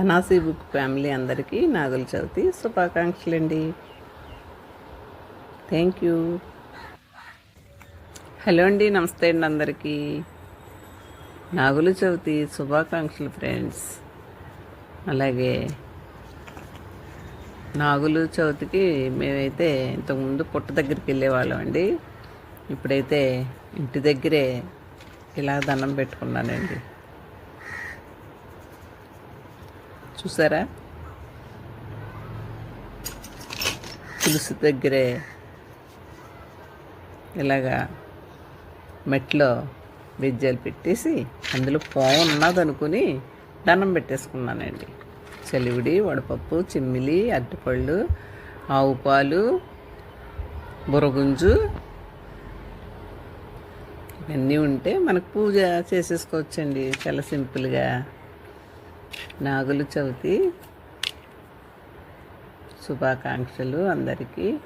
ధనాసి book family అందరికీ నాగుల చవితి శుభాకాంక్షలు అండి థ్యాంక్ యూ హలో అండి నమస్తే అండి అందరికీ. నాగుల చవితి శుభాకాంక్షలు ఫ్రెండ్స్. అలాగే నాగులు చవితికి మేమైతే ఇంతకుముందు పుట్ట దగ్గరికి వెళ్ళేవాళ్ళం అండి. ఇప్పుడైతే ఇంటి దగ్గరే ఇలా దండం పెట్టుకున్నానండి. చూసారా? తులసి దగ్గరే ఇలాగా మెట్లో బెజ్జాలు పెట్టేసి అందులో పావు ఉన్నదనుకుని దండం పెట్టేసుకున్నానండి. చలివిడి వడపప్పు చిమ్మిలి అరటిపళ్ళు ఆవు పాలు బురగుంజు ఇవన్నీ ఉంటే మనకు పూజ చేసేసుకోవచ్చండి. చాలా సింపుల్గా. నాగుల చవితి. శుభాకాంక్షలు అందరికీ.